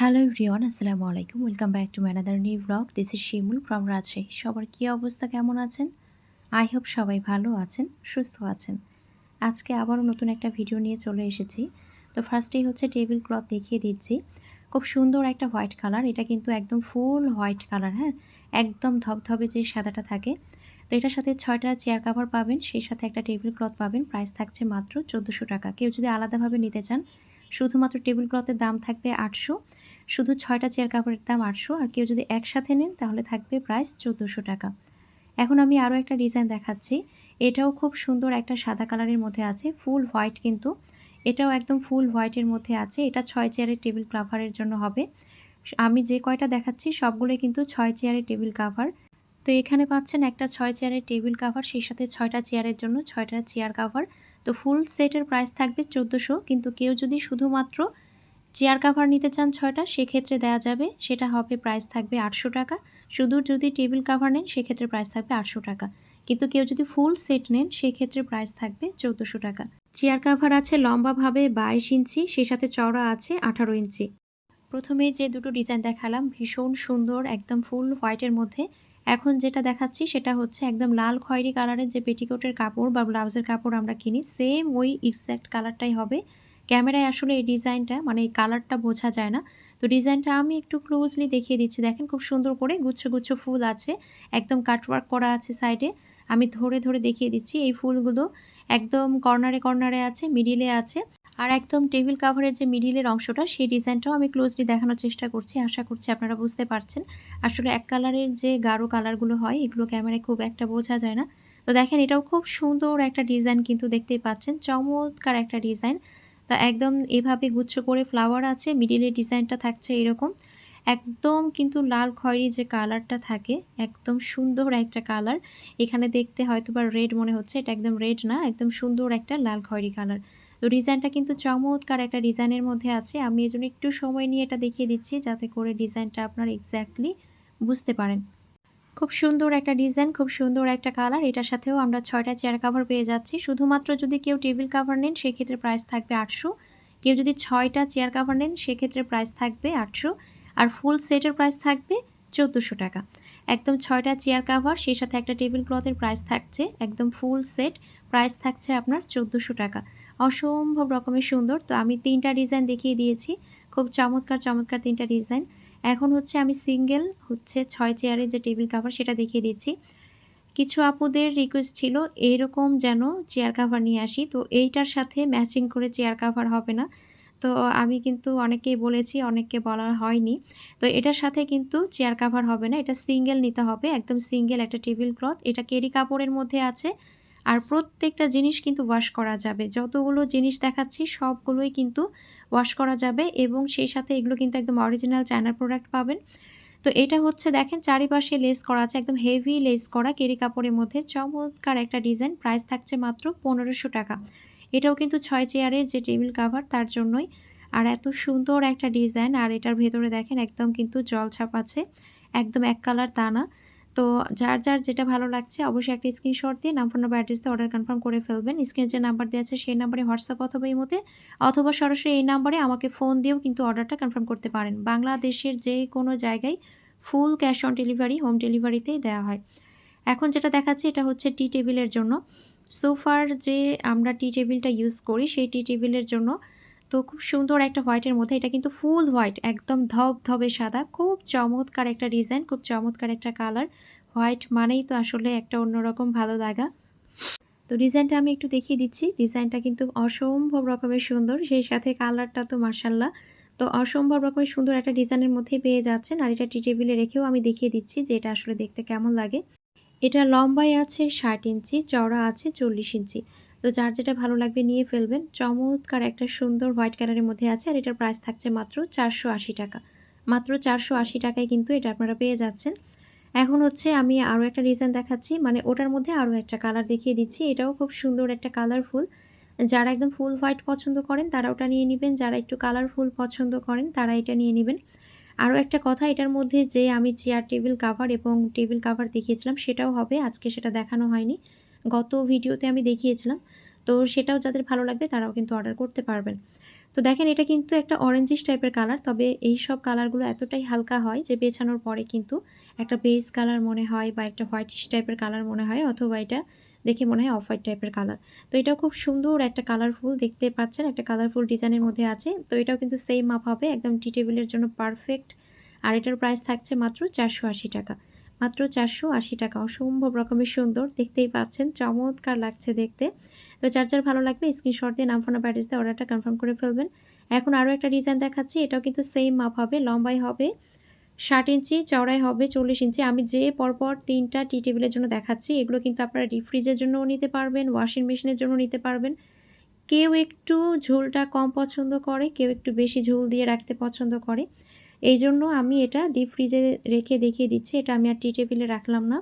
Hello everyone আসসালামু আলাইকুম welcome back to another new blog this is Shimul from Rajshahi সবার কী অবস্থা, কেমন আছেন? আই হোপ সবাই ভালো আছেন, সুস্থ আছেন। আজকে আবারও নতুন একটা ভিডিও নিয়ে চলে এসেছি। তো ফার্স্টেই হচ্ছে টেবিল ক্লথ দেখিয়ে দিচ্ছি। খুব সুন্দর একটা হোয়াইট কালার এটা কিন্তু একদম ফুল হোয়াইট কালার হ্যাঁ? একদম ধবধবে যে সাদাটা থাকে। তো এটার সাথে ছয়টা চেয়ার কাভার পাবেন, সেই সাথে একটা টেবিল ক্লথ পাবেন। প্রাইস থাকছে মাত্র চোদ্দোশো টাকা। কেউ যদি আলাদাভাবে নিতে চান, শুধুমাত্র টেবিল ক্লথের দাম থাকবে আটশো। শুধু ছয়টা চেয়ার কাপড়ের দাম আটশো, আর কেউ যদি একসাথে নেন তাহলে থাকবে প্রাইস চোদ্দোশো টাকা। এখন আমি আরও একটা ডিজাইন দেখাচ্ছি। এটাও খুব সুন্দর একটা সাদা কালারের মধ্যে আছে ফুল হোয়াইট কিন্তু। এটাও একদম ফুল হোয়াইটের মধ্যে আছে। এটা ছয় চেয়ারের টেবিল কাভারের জন্য হবে। আমি যে কয়টা দেখাচ্ছি সবগুলোই কিন্তু ছয় চেয়ারের টেবিল কাভার তো এখানে পাচ্ছেন একটা ছয় চেয়ারের টেবিল কাভার সেই সাথে ছয়টা চেয়ারের জন্য ছয়টা চেয়ার কাভার তো ফুল সেটের প্রাইস থাকবে চোদ্দোশো, কিন্তু কেউ যদি শুধুমাত্র চেয়ার কাভার নিতে চান ছয়টা, সেক্ষেত্রে দেওয়া যাবে সেটা হবে প্রাইস থাকবে আটশো টাকা। শুধু যদি টেবিল কাভার নেন, সেক্ষেত্রে প্রাইস থাকবে আটশো টাকা। কিন্তু কেউ যদি ফুল সেট নেন, সেক্ষেত্রে প্রাইস থাকবে চৌদ্দশো টাকা। চেয়ার কাভার আছে লম্বাভাবে বাইশ ইঞ্চি সেই সাথে চওড়া আছে আঠারো ইঞ্চি। প্রথমে যে দুটো ডিজাইন দেখালাম, ভীষণ সুন্দর, একদম ফুল হোয়াইটের মধ্যে। এখন যেটা দেখাচ্ছি, সেটা হচ্ছে একদম লাল খয়েরি কালারের যে পেটিকোটের কাপড় বা ব্লাউজের কাপড় আমরা কিনি সেম ওই এক্স্যাক্ট কালারটাই হবে। ক্যামেরায় আসলে এই ডিজাইনটা মানে এই কালারটা বোঝা যায় না। তো ডিজাইনটা আমি একটু ক্লোজলি দেখিয়ে দিচ্ছি। দেখেন খুব সুন্দর করে গুচ্ছ গুচ্ছ ফুল আছে, একদম কাটওয়ার্ক করা আছে সাইডে আমি ধরে ধরে দেখিয়ে দিচ্ছি এই ফুলগুলো একদম কর্নারে কর্নারে আছে মিডিলে আছে। আর একদম টেবিল কাভারের যে মিডিলের অংশটা, সেই ডিজাইনটাও আমি ক্লোজলি দেখানোর চেষ্টা করছি। আশা করছি আপনারা বুঝতে পারছেন। আসলে এক কালারের যে গাঢ় কালারগুলো হয়, এগুলো ক্যামেরায় খুব একটা বোঝা যায় না। তো দেখেন এটাও খুব সুন্দর একটা ডিজাইন কিন্তু দেখতেই পাচ্ছেন। চমৎকার একটা ডিজাইন। তা একদম এভাবে গুচ্ছ করে ফ্লাওয়ার আছে মিডিলের ডিজাইনটা থাকছে এরকম। একদম কিন্তু লাল খয়েরি যে কালারটা থাকে, একদম সুন্দর একটা কালার এখানে দেখতে হয়তো বা রেড মনে হচ্ছে, এটা একদম রেড না, একদম সুন্দর একটা লাল খয়েরি কালার তো ডিজাইনটা কিন্তু চমৎকার একটা ডিজাইনের মধ্যে আছে। আমি এই জন্য একটু সময় নিয়ে এটা দেখিয়ে দিচ্ছি, যাতে করে ডিজাইনটা আপনার এক্স্যাক্টলি বুঝতে পারেন। খুব সুন্দর একটা ডিজাইন খুব সুন্দর একটা কালার এটার সাথেও আমরা ছয়টা চেয়ার কাভার পেয়ে যাচ্ছি। শুধুমাত্র যদি কেউ টেবিল কাভার নেন, সেক্ষেত্রে প্রাইস থাকবে আটশো। কেউ যদি ছয়টা চেয়ার কাভার নেন, সেক্ষেত্রে প্রাইস থাকবে আটশো। আর ফুল সেটের প্রাইস থাকবে চোদ্দোশো টাকা। একদম ছয়টা চেয়ার কাভার সেই সাথে একটা টেবিল ক্লথের প্রাইস থাকছে। একদম ফুল সেট প্রাইস থাকছে আপনার চোদ্দোশো টাকা। অসম্ভব রকমের সুন্দর। তো আমি তিনটা ডিজাইন দেখিয়ে দিয়েছি। খুব চমৎকার চমৎকার তিনটা ডিজাইন এখন হচ্ছে আমি সিঙ্গেল হচ্ছে ছয় চেয়ারের যে টেবিল কাভার সেটা দেখিয়ে দিচ্ছি। কিছু আপুদের রিকোয়েস্ট ছিল, এরকম যেন চেয়ার কাভার নিয়ে আসি, তো এইটার সাথে ম্যাচিং করে চেয়ার কাভার হবে না। তো আমি কিন্তু অনেকেই বলেছি, অনেককে বলা হয়নি। তো এটার সাথে কিন্তু চেয়ার কাভার হবে না, এটা সিঙ্গেল নিতে হবে, একদম সিঙ্গেল একটা টেবিল ক্লথ এটা কেরি কাপড়ের মধ্যে আছে। আর প্রত্যেকটা জিনিস কিন্তু ওয়াশ করা যাবে। যতগুলো জিনিস দেখাচ্ছি, সবগুলোই কিন্তু ওয়াশ করা যাবে এবং সেই সাথে এগুলো কিন্তু একদম অরিজিনাল চায়নার প্রোডাক্ট পাবেন। তো এটা হচ্ছে, দেখেন চারিপাশে লেস করা আছে, একদম হেভি লেস করা কেরি কাপড়ের মধ্যে। চমৎকার একটা ডিজাইন প্রাইস থাকছে মাত্র পনেরোশো টাকা। এটাও কিন্তু ছয় চেয়ারের যে টেবিল কাভার তার জন্যই। আর এত সুন্দর একটা ডিজাইন আর এটার ভেতরে দেখেন একদম কিন্তু জল ছাপ আছে, একদম এক কালার তা না। তো যার যার যেটা ভালো লাগছে অবশ্যই একটা স্ক্রিনশট দিয়ে নাম্বার নাম্বার অ্যাড্রেস দিয়ে অর্ডার কনফার্ম করে ফেলবেন। স্ক্রিনে যে নাম্বার দেওয়া আছে সেই নাম্বারে হোয়াটসঅ্যাপ অথবা এই মতে অথবা সরাসরি এই নাম্বারে আমাকে ফোন দিয়েও কিন্তু অর্ডারটা কনফার্ম করতে পারেন। বাংলাদেশের যে কোনো জায়গায় full cash on delivery home ডেলিভারিতেই দেওয়া হয়। এখন যেটা দেখাচ্ছে এটা হচ্ছে টি টেবিলের জন্য। সোফার যে আমরা টি টেবিলটা ইউজ করি সেই টি টেবিলের জন্য তো খুব সুন্দর একটা হোয়াইটের মধ্যে। এটা কিন্তু ফুল হোয়াইট, একদম ধব ধবে সাদা। খুব চমৎকার একটা ডিজাইন, খুব চমৎকার একটা কালার। হোয়াইট মানেই তো আসলে একটা অন্যরকম ভালো লাগা। তো ডিজাইনটা আমি একটু দেখিয়ে দিচ্ছি। ডিজাইনটা কিন্তু অসম্ভব রকমের সুন্দর, সেই সাথে কালারটা তো মার্শাল্লাহ তো অসম্ভব রকমের সুন্দর একটা ডিজাইনের মধ্যেই পেয়ে যাচ্ছেন। আর এটা টি টেবিলে রেখেও আমি দেখিয়ে দিচ্ছি যে এটা আসলে দেখতে কেমন লাগে। এটা লম্বায় আছে ষাট ইঞ্চি, চওড়া আছে চল্লিশ ইঞ্চি। তো যার যেটা ভালো লাগবে নিয়ে ফেলবেন। চমৎকার একটা সুন্দর হোয়াইট কালারের মধ্যে আছে আর এটার প্রাইস থাকছে মাত্র চারশো আশি টাকা। মাত্র চারশো আশি টাকায় কিন্তু এটা আপনারা পেয়ে যাচ্ছেন। এখন হচ্ছে আমি আরও একটা ডিজাইন দেখাচ্ছি। মানে ওটার মধ্যে আরও একটা কালার দেখিয়ে দিচ্ছি। এটাও খুব সুন্দর একটা কালারফুল যারা একদম ফুল হোয়াইট পছন্দ করেন তারা ওটা নিয়ে নেবেন। যারা একটু কালারফুল পছন্দ করেন তারা এটা নিয়ে নেবেন। আরও একটা কথা, এটার মধ্যে যে আমি চেয়ার টেবিল কাভার এবং টেবিল কাভার দেখিয়েছিলাম সেটাও হবে। আজকে সেটা দেখানো হয়নি। গত ভিডিওতে আমি দেখিয়েছিলাম। তো সেটাও যাদের ভালো লাগবে তারাও কিন্তু অর্ডার করতে পারবেন। তো দেখেন এটা কিন্তু একটা অরেঞ্জিশ টাইপের কালার তবে এই সব কালারগুলো এতটাই হালকা হয় যে বেছানোর পরে কিন্তু একটা বেস কালার মনে হয় বা একটা হোয়াইটিশ টাইপের কালার মনে হয়, অথবা এটা দেখে মনে হয় অফ হোয়াইট টাইপের কালার তো এটাও খুব সুন্দর একটা কালারফুল দেখতে পাচ্ছেন, একটা কালারফুল ডিজাইনের মধ্যে আছে। তো এটাও কিন্তু সেম মাপ হবে, একদম টি টেবিলের জন্য পারফেক্ট আর এটার প্রাইস থাকছে মাত্র চারশো আশি টাকা। মাত্র চারশো আশি টাকা। অসম্ভব রকমের সুন্দর, দেখতেই পাচ্ছেন। চমৎকার লাগছে দেখতে। তো যার ভালো লাগবে স্ক্রিনশট দিয়ে নাম ফোন প্যাটেজ দিয়ে অর্ডারটা কনফার্ম করে ফেলবেন। এখন আরও একটা ডিজাইন দেখাচ্ছি, এটাও কিন্তু সেম মাপ হবে, লম্বাই হবে, ষাট ইঞ্চি, চওড়াই হবে, চল্লিশ ইঞ্চি। আমি যে পরপর তিনটা টি টেবিলের জন্য দেখাচ্ছি, এগুলো কিন্তু আপনারা ডিপ ফ্রিজের জন্যও নিতে পারবেন ওয়াশিং মেশিনের জন্য নিতে পারবেন। কেউ একটু ঝোলটা কম পছন্দ করে, কেউ একটু বেশি ঝোল দিয়ে রাখতে পছন্দ করে। এই জন্য আমি এটা ডিপ ফ্রিজে রেখে দেখিয়ে দিচ্ছি। এটা আমি আর টি টেবিলে রাখলাম না।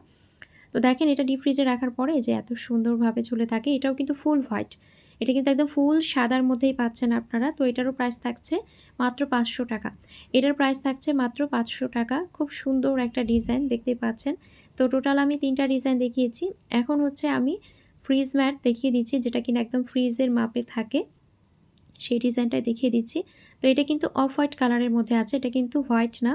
তো দেখেন এটা ডিপ ফ্রিজে রাখার পরে যে এত সুন্দরভাবে ঝুলে থাকে, এটাও কিন্তু ফুল হোয়াইট এটা কিন্তু একদম ফুল সাদার মধ্যেই পাচ্ছেন আপনারা। তো এটারও প্রাইস থাকছে মাত্র পাঁচশো টাকা। এটার প্রাইস থাকছে মাত্র পাঁচশো টাকা। খুব সুন্দর একটা ডিজাইন দেখতেই পাচ্ছেন। তো টোটাল আমি তিনটা ডিজাইন দেখিয়েছি। এখন হচ্ছে আমি ফ্রিজ ম্যাট দেখিয়ে দিচ্ছি, যেটা কিনা একদম ফ্রিজের মাপে থাকে। সেই ডিজাইনটাই দেখিয়ে দিচ্ছি। তো এটা কিন্তু অফ হোয়াইট কালারের মধ্যে আছে। এটা কিন্তু হোয়াইট না,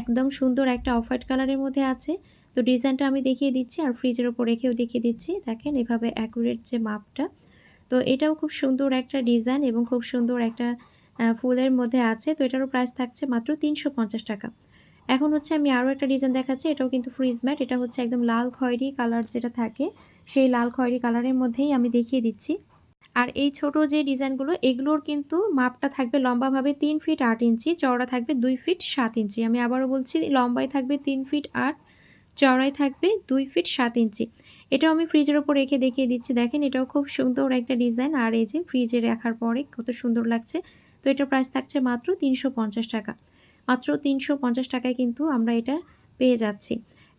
একদম সুন্দর একটা অফ হোয়াইট কালারের মধ্যে আছে। তো ডিজাইনটা আমি দেখিয়ে দিচ্ছি আর ফ্রিজের ওপর রেখেও দেখিয়ে দিচ্ছি। দেখেন এভাবে অ্যাকুরেট যে মাপটা। তো এটাও খুব সুন্দর একটা ডিজাইন এবং খুব সুন্দর একটা ফুলের মধ্যে আছে। তো এটারও প্রাইস থাকছে মাত্র তিনশো পঞ্চাশ টাকা। এখন হচ্ছে আমি আরও একটা ডিজাইন দেখাচ্ছি। এটাও কিন্তু ফ্রিজ ম্যাট। এটা হচ্ছে একদম লাল খয়েরি কালার যেটা থাকে, সেই লাল খয়েরি কালারের মধ্যেই আমি দেখিয়ে দিচ্ছি। আর এই ছোট যে ডিজাইনগুলো, এগুলোর কিন্তু মাপটা থাকবে লম্বাভাবে তিন ফিট আট ইঞ্চি, চওড়া থাকবে দুই ফিট সাত ইঞ্চি। আমি আবারও বলছি, লম্বায় থাকবে তিন ফিট আট, চওড়ায় থাকবে দুই ফিট সাত ইঞ্চি। এটাও আমি ফ্রিজের ওপর রেখে দেখিয়ে দিচ্ছি। দেখেন, এটাও খুব সুন্দর একটা ডিজাইন। আর এই যে ফ্রিজে রাখার পরে কত সুন্দর লাগছে। তো এটার প্রাইস থাকছে মাত্র তিনশো পঞ্চাশ টাকা। মাত্র তিনশো পঞ্চাশ টাকায় কিন্তু আমরা এটা পেয়ে যাচ্ছি।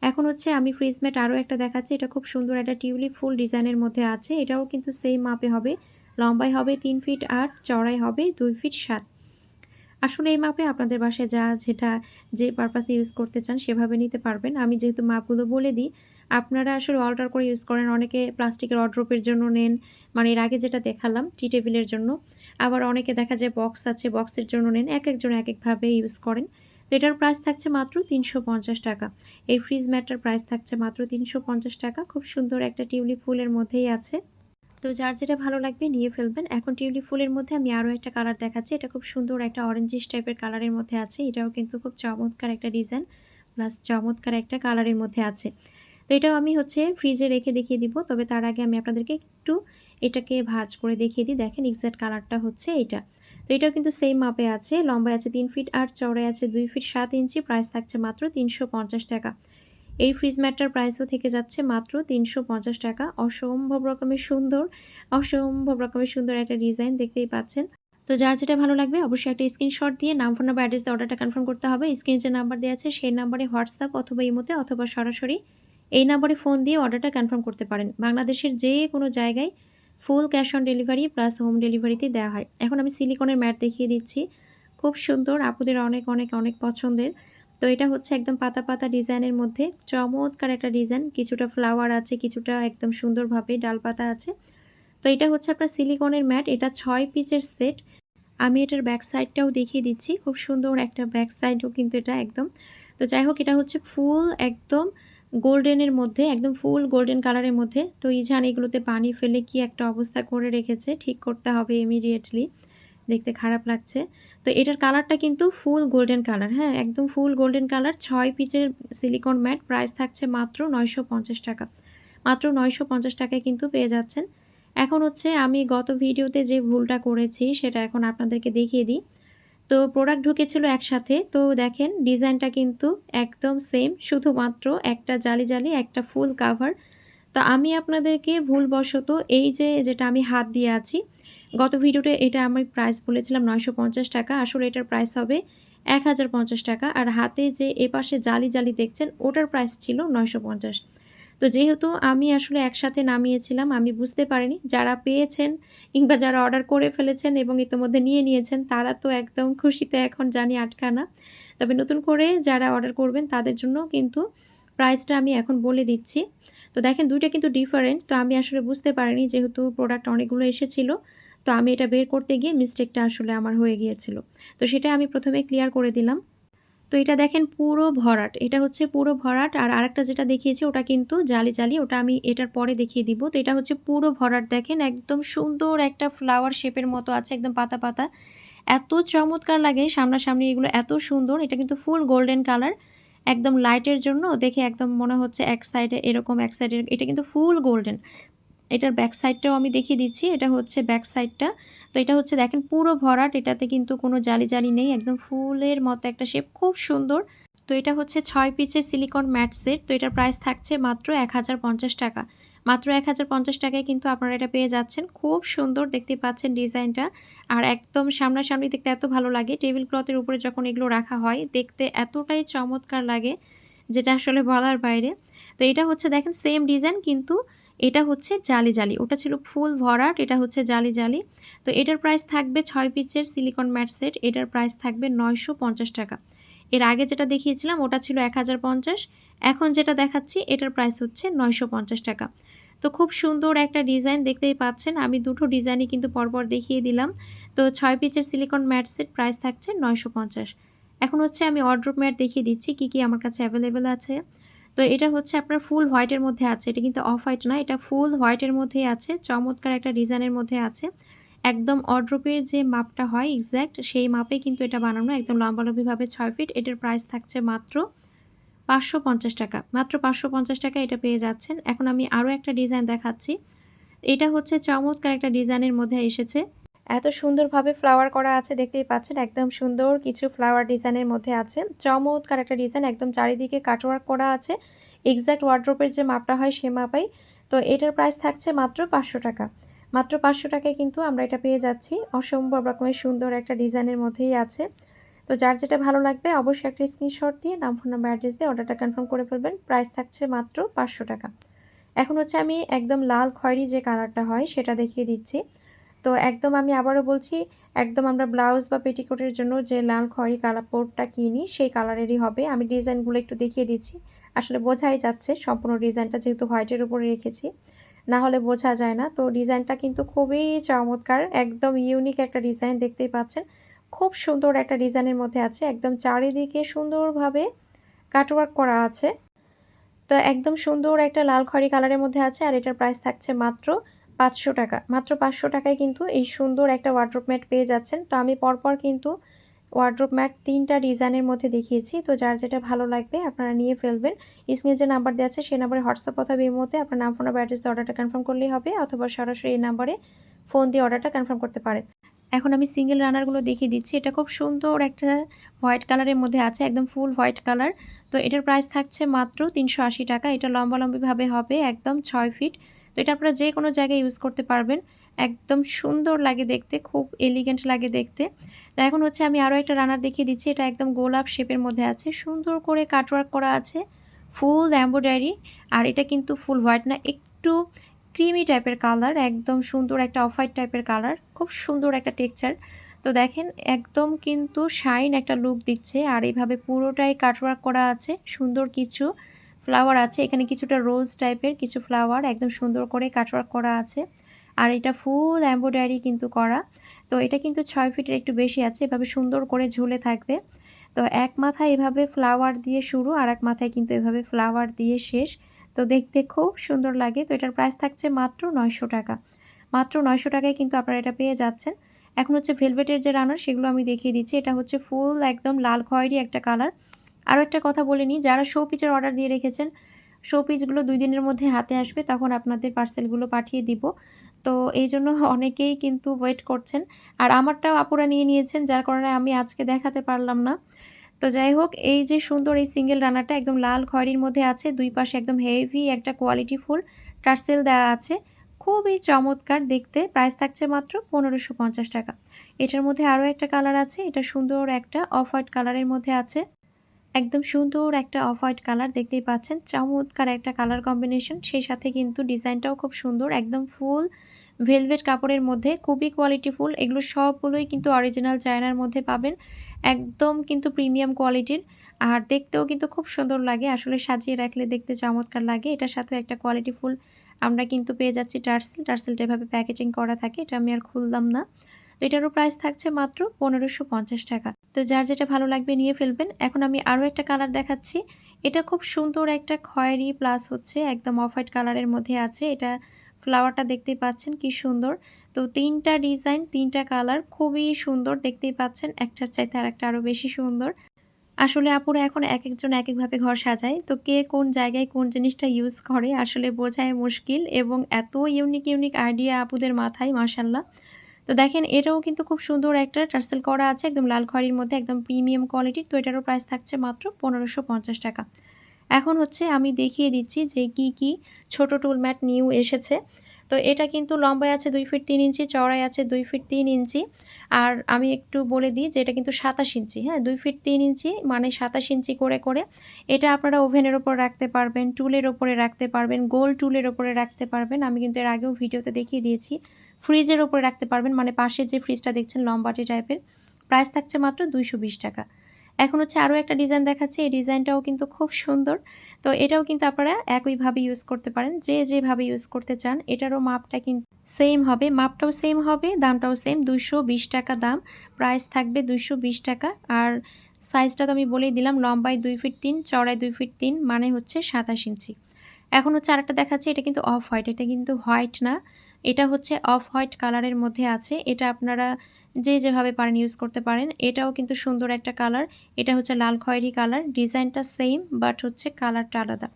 এখন হচ্ছে আমি ফ্রিজ ম্যাট আরও একটা দেখাচ্ছি। এটা খুব সুন্দর একটা টিউলিপ ফুল ডিজাইনের মধ্যে আছে। এটাও কিন্তু সেম মাপে হবে। লম্বাই হবে তিন ফিট আট চড়াই হবে দুই ফিট সাত। আসলে এই মাপে আপনাদের বাসায় যা যেটা যে পারপাসে ইউজ করতে চান সেভাবে নিতে পারবেন। আমি যেহেতু মাপগুলো বলে দিই, আপনারা আসলে অল্টার করে ইউজ করেন। অনেকে প্লাস্টিকের অড্রপের জন্য নেন। মানে এর আগে যেটা দেখালাম টি টেবিলের জন্য। আবার অনেকে দেখা যায় বক্স আছে বক্সের জন্য নেন। এক একজন এক একভাবে ইউজ করেন। এটার প্রাইস থাকছে মাত্র তিনশো পঞ্চাশ টাকা। এই ফ্রিজ ম্যাটটার প্রাইস থাকছে মাত্র তিনশো পঞ্চাশ টাকা। খুব সুন্দর একটা টিউলিপ ফুলের মধ্যেই আছে। তো যার যেটা ভালো লাগবে নিয়ে ফেলবেন। এখন টিউলিপ ফুলের মধ্যে আমি আরও একটা কালার দেখাচ্ছি। এটা খুব সুন্দর একটা অরেঞ্জিস টাইপের কালারের মধ্যে আছে। এটাও কিন্তু খুব চমৎকার একটা ডিজাইন প্লাস চমৎকার একটা কালারের মধ্যে আছে। তো এটাও আমি হচ্ছে ফ্রিজে রেখে দেখিয়ে দিব। তবে তার আগে আমি আপনাদেরকে একটু এটাকে ভাজ করে দেখিয়ে দিই। দেখেন এক্স্যাক্ট কালারটা হচ্ছে এটা তো এটাও কিন্তু সেম মাপে আছে। লম্বায় আছে তিন ফিট আর চড়াই আছে দুই ফিট সাত ইঞ্চি। প্রাইস থাকছে মাত্র তিনশো পঞ্চাশ টাকা। এই ফ্রিজ ম্যাটটার প্রাইসও থেকে যাচ্ছে মাত্র তিনশো পঞ্চাশ টাকা। অসম্ভব রকমের সুন্দর, অসম্ভব রকমের সুন্দর একটা ডিজাইন দেখতেই পাচ্ছেন। তো যার যেটা ভালো লাগবে অবশ্যই একটা স্ক্রিনশট দিয়ে নাম ফোন নাম্বার অ্যাড্রেস দিয়ে অর্ডারটা কনফার্ম করতে হবে। স্ক্রিনে যে নাম্বার দেওয়া আছে সেই নাম্বারে হোয়াটসঅ্যাপ অথবা ইমোতে অথবা সরাসরি এই নাম্বারে ফোন দিয়ে অর্ডারটা কনফার্ম করতে পারেন। বাংলাদেশের যে কোনো জায়গায় full cash on delivery plus home ডেলিভারিতে দেওয়া হয়। এখন আমি সিলিকনের ম্যাট দেখিয়ে দিচ্ছি। খুব সুন্দর, আপুদের অনেক অনেক অনেক পছন্দের। তো এটা হচ্ছে একদম পাতা পাতা ডিজাইনের মধ্যে। চমৎকার একটা ডিজাইন। কিছুটা ফ্লাওয়ার আছে, কিছুটা একদম সুন্দরভাবে ডাল পাতা আছে। তো এটা হচ্ছে আপনার সিলিকনের ম্যাট। এটা ছয় পিচের সেট। আমি এটার ব্যাক সাইডটাও দেখিয়ে দিচ্ছি। খুব সুন্দর একটা ব্যাক সাইডও কিন্তু এটা একদম। তো যাই হোক, এটা হচ্ছে ফুল একদম গোল্ডেনের মধ্যে, একদম ফুল গোল্ডেন কালারের মধ্যে। তো ইজান এগুলোতে পানি ফেলে কি একটা অবস্থা করে রেখেছে, ঠিক করতে হবে ইমিডিয়েটলি দেখতে খারাপ লাগছে। তো এটার কালারটা কিন্তু ফুল গোল্ডেন কালার হ্যাঁ একদম ফুল গোল্ডেন কালার। ছয় পিচের সিলিকন ম্যাট, প্রাইস থাকছে মাত্র নয়শো পঞ্চাশ টাকা। মাত্র নয়শো পঞ্চাশ টাকায় কিন্তু পেয়ে যাচ্ছেন। এখন হচ্ছে, আমি গত ভিডিওতে যে ভুলটা করেছি, সেটা এখন আপনাদেরকে দেখিয়ে দিই। তো প্রোডাক্ট ঢুকেছিল একসাথে। তো দেখেন ডিজাইনটা কিন্তু একদম সেম শুধুমাত্র একটা জালি জালি, একটা ফুল কাভার তো আমি আপনাদেরকে ভুলবশত এই যে, যেটা আমি হাত দিয়ে আছি, গত ভিডিওতে এটা আমি প্রাইস বলেছিলাম নয়শো পঞ্চাশ টাকা, আসলে এটার প্রাইস হবে এক হাজার পঞ্চাশ টাকা। আর হাতে যে এপাশে জালি জালি দেখছেন, ওটার প্রাইস ছিল নয়শো পঞ্চাশ। তো যেহেতু আমি আসলে একসাথে নামিয়েছিলাম, আমি বুঝতে পারিনি। যারা পেয়েছেন কিংবা যারা অর্ডার করে ফেলেছেন এবং ইতোমধ্যে নিয়ে নিয়েছেন, তারা তো একদম খুশিতে এখন জানি আটকানা। তবে নতুন করে যারা অর্ডার করবেন, তাদের জন্য কিন্তু প্রাইসটা আমি এখন বলে দিচ্ছি। তো দেখেন, দুইটা কিন্তু ডিফারেন্ট তো আমি আসলে বুঝতে পারিনি যেহেতু প্রোডাক্ট অনেকগুলো এসেছিল। তো আমি এটা বের করতে গিয়ে মিস্টেকটা আসলে আমার হয়ে গিয়েছিল। তো সেটা আমি প্রথমে ক্লিয়ার করে দিলাম। তো এটা দেখেন পুরো ভরাট, এটা হচ্ছে পুরো ভরাট আর আরেকটা যেটা দেখিয়েছি ওটা কিন্তু জালি জালি, ওটা আমি এটার পরে দেখিয়ে দিব। তো এটা হচ্ছে পুরো ভরাট দেখেন, একদম সুন্দর একটা ফ্লাওয়ার শেপের মতো আছে, একদম পাতা পাতা। এত চমৎকার লাগে সামনাসামনি এগুলো, এত সুন্দর, এটা কিন্তু ফুল গোল্ডেন কালার একদম লাইটের জন্য দেখে একদম মনে হচ্ছে এক সাইডে এরকম, এক সাইডে এটা কিন্তু ফুল গোল্ডেন এটার ব্যাক সাইডটাও আমি দেখিয়ে দিচ্ছি, এটা হচ্ছে ব্যাক সাইডটা তো এটা হচ্ছে দেখেন, পুরো ভরাট, এটাতে কিন্তু কোনো জালি জালি নেই, একদম ফুলের মতো একটা শেপ খুব সুন্দর। তো এটা হচ্ছে ছয় পিচের সিলিকন ম্যাট সেট তো এটার প্রাইস থাকছে মাত্র এক হাজার পঞ্চাশ টাকা। মাত্র এক হাজার পঞ্চাশ টাকায় কিন্তু আপনারা এটা পেয়ে যাচ্ছেন। খুব সুন্দর দেখতে পাচ্ছেন ডিজাইনটা। আর একদম সামনাসামনি দেখতে এত ভালো লাগে টেবিল ক্লথের উপরে যখন এগুলো রাখা হয়, দেখতে এতটাই চমৎকার লাগে, যেটা আসলে বলার বাইরে। তো এটা হচ্ছে দেখেন সেম ডিজাইন কিন্তু এটা হচ্ছে জালি জালি। ওটা ছিল ফুল ভরাট, এটা হচ্ছে জালি জালি। তো এটার প্রাইস থাকবে ছয় পিচের সিলিকন ম্যাট সেট এটার প্রাইস থাকবে নয়শো পঞ্চাশ টাকা। এর আগে যেটা দেখিয়েছিলাম, ওটা ছিল এক হাজার পঞ্চাশ। এখন যেটা দেখাচ্ছি, এটার প্রাইস হচ্ছে নয়শো পঞ্চাশ টাকা। তো খুব সুন্দর একটা ডিজাইন দেখতেই পাচ্ছেন। আমি দুটো ডিজাইনই কিন্তু পরপর দেখিয়ে দিলাম। তো ছয় পিচের সিলিকন ম্যাট সেট প্রাইস থাকছে নয়শো পঞ্চাশ। এখন হচ্ছে আমি অর্ড্রপ ম্যাট দেখিয়ে দিচ্ছি, কি কি আমার কাছে অ্যাভেলেবেল আছে। তো এটা হচ্ছে আপনার ফুল হোয়াইটের মধ্যে আছে। এটা কিন্তু অফ হোয়াইট না এটা ফুল হোয়াইটের মধ্যেই আছে, চমৎকার একটা ডিজাইনের মধ্যে আছে। একদম অড্রপের যে মাপটা হয় এক্স্যাক্ট সেই মাপে কিন্তু এটা বানানো, একদম লম্বালম্বিভাবে ছয় ফিট এটার প্রাইস থাকছে মাত্র পাঁচশো পঞ্চাশ টাকা। মাত্র পাঁচশো পঞ্চাশ টাকা এটা পেয়ে যাচ্ছেন। এখন আমি আরও একটা ডিজাইন দেখাচ্ছি। এটা হচ্ছে চমৎকার একটা ডিজাইনের মধ্যে এসেছে। এত সুন্দরভাবে ফ্লাওয়ার করা আছে, দেখতেই পাচ্ছেন, একদম সুন্দর কিছু ফ্লাওয়ার ডিজাইনের মধ্যে আছে। চমৎকার একটা ডিজাইন একদম চারিদিকে কাটওয়ার্ক করা আছে। এক্স্যাক্ট ওয়ার্ড্রোপের যে মাপটা হয় সে মাপাই। তো এটার প্রাইস থাকছে মাত্র পাঁচশো টাকা। মাত্র পাঁচশো টাকায় কিন্তু আমরা এটা পেয়ে যাচ্ছি। অসম্ভব রকমের সুন্দর একটা ডিজাইনের মধ্যেই আছে। তো যার যেটা ভালো লাগবে অবশ্যই একটা স্ক্রিনশট দিয়ে, নাম ফোন নাম্বার অ্যাড্রেস দিয়ে অর্ডারটা কনফার্ম করে ফেলবেন। প্রাইস থাকছে মাত্র পাঁচশো টাকা। এখন হচ্ছে আমি একদম লাল খয়েরি যে কালারটা হয় সেটা দেখিয়ে দিচ্ছি। তো একদম আমি আবারও বলছি, একদম আমরা ব্লাউজ বা পেটিকোটের জন্য যে লাল খয়েরি কালার পোর্টটা কিনি, সেই কালারেরই হবে। আমি ডিজাইনগুলো একটু দেখিয়ে দিচ্ছি। আসলে বোঝাই যাচ্ছে সম্পূর্ণ ডিজাইনটা যেহেতু হোয়াইটের উপরে রেখেছি। না হলে বোঝা যায় না। তো ডিজাইনটা কিন্তু খুবই চমৎকার, একদম ইউনিক একটা ডিজাইন দেখতেই পাচ্ছেন। খুব সুন্দর একটা ডিজাইনের মধ্যে আছে। একদম চারিদিকে সুন্দরভাবে কাটওয়ার্ক করা আছে। তো একদম সুন্দর একটা লাল খড়ি কালারের মধ্যে আছে আর এটার প্রাইস থাকছে মাত্র পাঁচশো টাকা। মাত্র পাঁচশো টাকায় কিন্তু এই সুন্দর একটা ওয়ার্ড্রোপ ম্যাট পেয়ে যাচ্ছেন। তো আমি পরপর কিন্তু ওয়ার্ড্রোপ ম্যাট তিনটা ডিজাইনের মধ্যে দেখিয়েছি। তো যার যেটা ভালো লাগবে আপনারা নিয়ে ফেলবেন। স্ক্রিনে যে নাম্বার দেওয়া আছে সেই নাম্বারে হোয়াটসঅ্যাপ অথবা মধ্যে আপনার নাম ফোন দিয়ে অর্ডারটা কনফার্ম করলেই হবে অথবা সরাসরি এই নাম্বারে ফোন দিয়ে অর্ডারটা কনফার্ম করতে পারেন। এখন আমি সিঙ্গেল রানারগুলো দেখিয়ে দিচ্ছি। এটা খুব সুন্দর একটা হোয়াইট কালারের মধ্যে আছে, একদম ফুল হোয়াইট কালার তো এটার প্রাইস থাকছে মাত্র তিনশো আশি টাকা। এটা লম্বালম্বিভাবে হবে একদম ছয় ফিট তো এটা আপনারা যে কোনো জায়গায় ইউজ করতে পারবেন। একদম সুন্দর লাগে দেখতে, খুব এলিগেন্ট লাগে দেখতে। তো এখন হচ্ছে আমি আরও একটা রানার দেখিয়ে দিচ্ছি। এটা একদম গোলাপ শেপের মধ্যে আছে। সুন্দর করে কাটওয়ার্ক করা আছে। ফুল এম্ব্রয়ডারি আর এটা কিন্তু ফুল হোয়াইট না, একটু ক্রিমি টাইপের কালার একদম সুন্দর একটা অফ হোয়াইট টাইপের কালার খুব সুন্দর একটা টেক্সচার তো দেখেন, একদম কিন্তু শাইন একটা লুক দিচ্ছে। আর এইভাবে পুরোটাই কাটওয়ার্ক করা আছে, সুন্দর কিছু। ফ্লাওয়ার আছে। এখানে কিছুটা রোজ টাইপের কিছু ফ্লাওয়ার একদম সুন্দর করে কাটওয়ার্ক করা আছে। আর এটা ফুল এম্ব্রয়ডারি কিন্তু করা। তো এটা কিন্তু ছয় ফিটের একটু বেশি আছে। এভাবে সুন্দর করে ঝুলে থাকবে। তো এক মাথায় এভাবে ফ্লাওয়ার দিয়ে শুরু আর এক মাথায় কিন্তু এভাবে ফ্লাওয়ার দিয়ে শেষ। তো দেখতে খুব সুন্দর লাগে। তো এটার প্রাইস থাকছে মাত্র নয়শো টাকা। মাত্র নয়শো টাকায় কিন্তু আপনারা এটা পেয়ে যাচ্ছেন। এখন হচ্ছে ভেলভেটের যে রানার, সেগুলো আমি দেখিয়ে দিচ্ছি। এটা হচ্ছে ফুল, একদম লাল খয়েরি একটা কালার। আরও একটা কথা বলে নিই, যারা শো পিচের অর্ডার দিয়ে রেখেছেন শো পিচগুলো দুই দিনের মধ্যে হাতে আসবে, তখন আপনাদের পার্সেলগুলো পাঠিয়ে দিব। তো এই জন্য অনেকেই কিন্তু ওয়েট করছেন। আর আমারটাও আপুরা নিয়ে নিয়েছেন, যার কারণে আমি আজকে দেখাতে পারলাম না। তো যাই হোক, এই যে সুন্দর এই সিঙ্গেল রানারটা একদম লাল খয়েরির মধ্যে আছে, দুই পাশে একদম হেভি একটা কোয়ালিটি ফুল টার্সেল দেওয়া আছে। খুবই চমৎকার দেখতে প্রাইস থাকছে মাত্র পনেরোশো পঞ্চাশ টাকা। এটার মধ্যে আরও একটা কালার আছে, এটা সুন্দর একটা অফ হোয়াইট কালারের মধ্যে আছে। একদম সুন্দর একটা অফ হোয়াইট কালার দেখতেই পাচ্ছেন। চমৎকার একটা কালার কম্বিনেশন। সেই সাথে কিন্তু ডিজাইনটাও খুব সুন্দর। একদম ফুল ভেলভেট কাপড়ের মধ্যে, খুবই কোয়ালিটি ফুল। এগুলো সবগুলোই কিন্তু অরিজিনাল চায়নার মধ্যে পাবেন। একদম কিন্তু প্রিমিয়াম কোয়ালিটির আর দেখতেও কিন্তু খুব সুন্দর লাগে। আসলে সাজিয়ে রাখলে দেখতে চমৎকার লাগে। এটার সাথে একটা কোয়ালিটি ফুল আমরা কিন্তু পেয়ে যাচ্ছি টার্সেল। টার্সেলটা এভাবে প্যাকেজিং করা থাকে। এটা আমি আর খুললাম না। এটারও প্রাইস থাকছে মাত্র পনেরোশো টাকা। তো যার যেটা ভালো লাগবে নিয়ে ফেলবেন। এখন আমি আরও একটা কালার দেখাচ্ছি। এটা খুব সুন্দর একটা খয়েরি প্লাস হচ্ছে, একদম অফ হোয়াইট কালারের মধ্যে আছে। এটা ফ্লাওয়ারটা দেখতেই পাচ্ছেন কি সুন্দর। তো তিনটা ডিজাইন তিনটা কালার খুবই সুন্দর দেখতেই পাচ্ছেন। একটার চাইতে আর একটা আরও বেশি সুন্দর। আসলে আপুরা এখন এক একজন এক একভাবে ঘর সাজায়। তো কে কোন জায়গায় কোন জিনিসটা ইউজ করে আসলে বোঝায় মুশকিল এবং এত ইউনিক ইউনিক আইডিয়া আপুদের মাথায় মাসাল্লাহ তো দেখেন, এটাও কিন্তু খুব সুন্দর একটা টার্সেল করা আছে, একদম লাল খয়েরির মধ্যে, একদম প্রিমিয়াম কোয়ালিটির। তো এটারও প্রাইস থাকছে মাত্র পনেরোশো টাকা। এখন হচ্ছে আমি দেখিয়ে দিচ্ছি যে কি কি ছোট টুল ম্যাট নিউ এসেছে। তো এটা কিন্তু লম্বায় আছে দুই ফিট তিন ইঞ্চি, চওড়ায় আছে দুই ফিট তিন ইঞ্চি। আর আমি একটু বলে দিই যে এটা কিন্তু সাতাশ ইঞ্চি হ্যাঁ? দুই ফিট তিন ইঞ্চি মানে সাতাশ ইঞ্চি করে করে। এটা আপনারা ওভেনের ওপর রাখতে পারবেন টুলের ওপরে রাখতে পারবেন গোল টুলের ওপরে রাখতে পারবেন। আমি কিন্তু এর আগেও ভিডিওতে দেখিয়ে দিয়েছি। ফ্রিজের ওপরে রাখতে পারবেন। মানে পাশে যে ফ্রিজটা দেখছেন লম্বাটি টাইপের, প্রাইস থাকছে মাত্র দুইশো বিশ টাকা। এখন হচ্ছে আরও একটা ডিজাইন দেখাচ্ছি। এই ডিজাইনটাও কিন্তু খুব সুন্দর। তো এটাও কিন্তু আপনারা একইভাবে ইউজ করতে পারেন। যে যেভাবে ইউজ করতে চান, এটারও মাপটা কিন্তু সেম হবে। মাপটাও সেম হবে, দামটাও সেম। দুইশো টাকা দাম। প্রাইস থাকবে দুইশো টাকা। আর সাইজটা তো আমি বলেই দিলাম, লম্বায় দুই ফিট তিন চড়ায় দুই ফিট তিন মানে হচ্ছে সাতাশ ইঞ্চি। এখন হচ্ছে আরেকটা দেখাচ্ছি। এটা কিন্তু অফ হোয়াইট। এটা কিন্তু হোয়াইট না। এটা হচ্ছে অফ হোয়াইট কালারের মধ্যে আছে। এটা আপনারা যে যেভাবে পারেন ইউজ করতে পারেন। এটাও কিন্তু সুন্দর একটা কালার। এটা হচ্ছে লাল খয়েরি কালার। ডিজাইনটা সেম বাট হচ্ছে কালারটা আলাদা।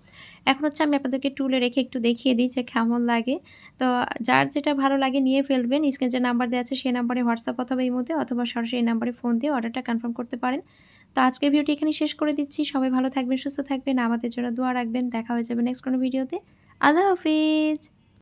এখন হচ্ছে আমি আপনাদেরকে টুলে রেখে একটু দেখিয়ে দিই যে কেমন লাগে। তো যার যেটা ভালো লাগে নিয়ে ফেলবেন। স্ক্রিনে যে নাম্বার দেওয়া আছে সেই নাম্বারে হোয়াটসঅ্যাপ অথবা এই মধ্যে অথবা সরাসরি এই নাম্বারে ফোন দিয়ে অর্ডারটা কনফার্ম করতে পারেন। তো আজকের ভিডিওটি এখানে শেষ করে দিচ্ছি। সবাই ভালো থাকবেন, সুস্থ থাকবেন। আমাদের জন্য দোয়া রাখবেন। দেখা হয়ে যাবে নেক্সট কোনো ভিডিওতে আল্লাহ হাফিজ!